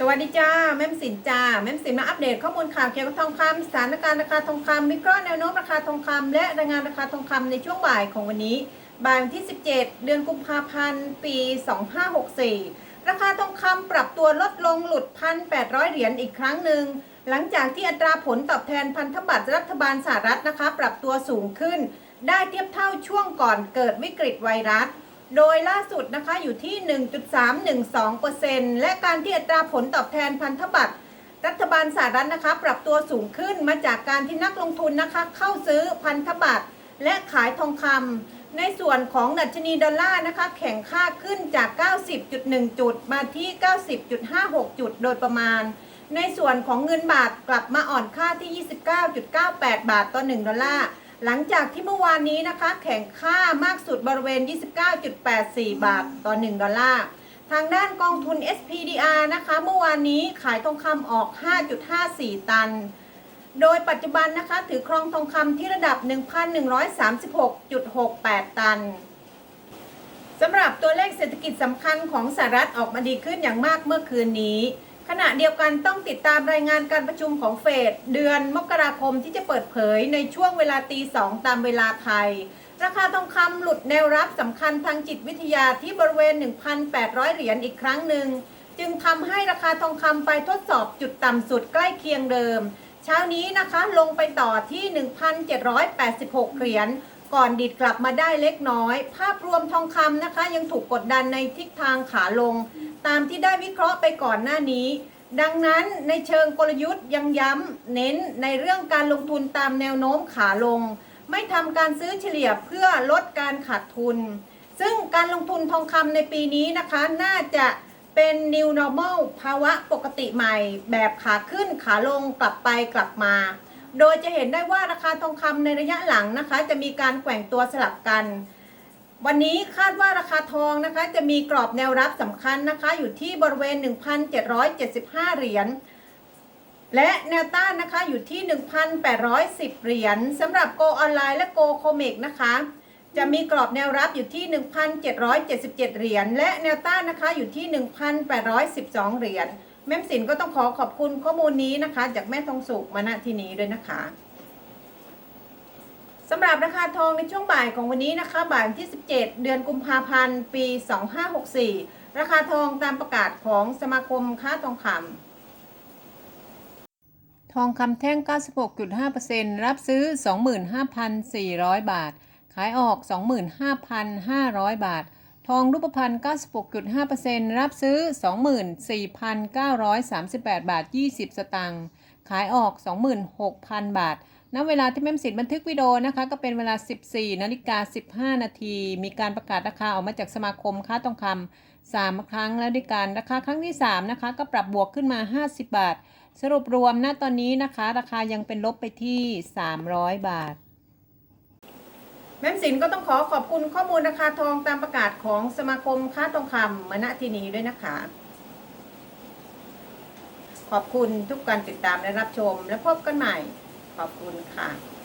สวัสดีจ้า แม่มสินจ้า แม่มสินมาอัปเดตข้อมูลข่าวเกี่ยวกับทองคำสถานการณ์ราคาทองคำวิเคราะห์แนวโน้มราคาทองคำและรายงานราคาทองคำในช่วงบ่ายของวันนี้บ่ายวันที่ 17 เดือนกุมภาพันธ์ ปี 2564 ราคาทองคำปรับตัวลดลงหลุด 1,800 เหรียญอีกครั้งหนึ่ง หลังจากที่อัตราผลตอบแทนพันธบัตรรัฐบาลสหรัฐนะคะ ปรับตัวสูงขึ้น ได้เทียบเท่าช่วงก่อนเกิดวิกฤตไวรัส โดยล่าสุดนะคะอยู่ที่ 1.312%และการที่อัตราผลตอบแทนพันธบัตรรัฐบาลสหรัฐนะคะ ปรับตัวสูงขึ้นมาจากการที่นักลงทุนนะคะ เข้าซื้อพันธบัตรและขายทองคำในส่วนของดัชนีดอลลาร์นะคะ แข่งค่าขึ้นจาก 90.1 จุดมาที่ 90.56 จุดโดยประมาณ ในส่วนของเงินบาทกลับมาอ่อนค่าที่ 29.98 บาทต่อ 1 ดอลลาร์ หลังจากที่เมื่อวานนี้นะคะ แข่งค่ามากสุดบริเวณ 29.84 บาทต่อ 1 ดอลลาร์ ทางด้านกองทุน SPDR นะคะ เมื่อวานนี้ขายทองคำออก 5.54 ตัน โดยปัจจุบันนะคะ ถือครองทองคำที่ระดับ 1,136.68 ตันสำหรับตัวเลขเศรษฐกิจสำคัญของสหรัฐออกมาดีขึ้นอย่างมากเมื่อคืนนี้ ขณะเดียวกันต้องติดตามรายงานการประชุมของเฟดเดือนมกราคมที่จะเปิดเผยในช่วงเวลาตีสองตามเวลาไทย ราคาทองคำหลุดแนวรับสำคัญทางจิตวิทยาที่บริเวณ 1,800 เหรียญอีกครั้งหนึ่ง จึงทำให้ราคาทองคำไปทดสอบจุดต่ำสุดใกล้เคียงเดิม เช้านี้นะคะลงไปต่อที่ 1,786 เหรียญก่อนดิดกลับมาได้เล็กน้อย ภาพรวมทองคำนะคะ ยังถูกกดดันในทิศทางขาลง ตามที่ได้วิเคราะห์ไปก่อนหน้านี้ ดังนั้นในเชิงกลยุทธ์ยังย้ำเน้นในเรื่องการลงทุนตามแนวโน้มขาลง ไม่ทำการซื้อเฉลี่ยเพื่อลดการขาดทุน ซึ่งการลงทุนทองคำในปีนี้นะคะน่าจะเป็น new normal ภาวะปกติใหม่ แบบขาขึ้นขาลงกลับไปกลับมา โดยจะเห็นได้ว่าราคาทองคำในระยะหลังนะคะ จะมีการแกว่งตัวสลับกัน วันนี้คาดว่าราคาทองนะคะ จะมีกรอบแนวรับสำคัญนะคะ อยู่ที่บริเวณ 1,775 เหรียญและแนวต้านนะคะอยู่ที่ 1,810 เหรียญสำหรับโกออนไลน์และโกโคเมกนะคะ จะมีกรอบแนวรับอยู่ที่ 1,777 เหรียญและแนวต้านนะคะอยู่ที่ 1,812 เหรียญแม่มสินก็ต้องขอขอบคุณข้อมูลนี้นะคะ จากแม่ทองสุกมาณที่นี้ด้วยนะคะ สำหรับราคาทองในช่วงบ่ายของวันนี้นะคะบ่ายที่ 17 เดือนกุมภาพันธ์ ปี 2564 ราคาทองตามประกาศของสมาคมค้าทองคำ ทองคำแท่ง 96.5%รับซื้อ 25,400 บาท ขายออก 25,500 บาท ทองรูปพรรณ96.5%รับซื้อ 24,938 บาท 20 สตางค์ ขายออก 26,000 บาท ณเวลาที่แม่มสินบันทึกวิดีโอนะคะ ก็เป็นเวลา 14นาฬิกา15 นาที มีการประกาศราคาออกมาจากสมาคมค้าทองคำ3ครั้งแล้วด้วยกันราคาครั้งที่ 3 นะคะ ก็ปรับบวกขึ้นมา 50 บาท สรุปรวมณตอนนี้นะคะ ราคายังเป็นลบไปที่ 300 บาท แม่มสินก็ต้องขอขอบคุณข้อมูลราคาทองตามประกาศของสมาคมค้าทองคำมาณที่นี้ด้วยนะคะ ขอบคุณทุกการติดตามและรับชมและพบกันใหม่ ขอบคุณค่ะ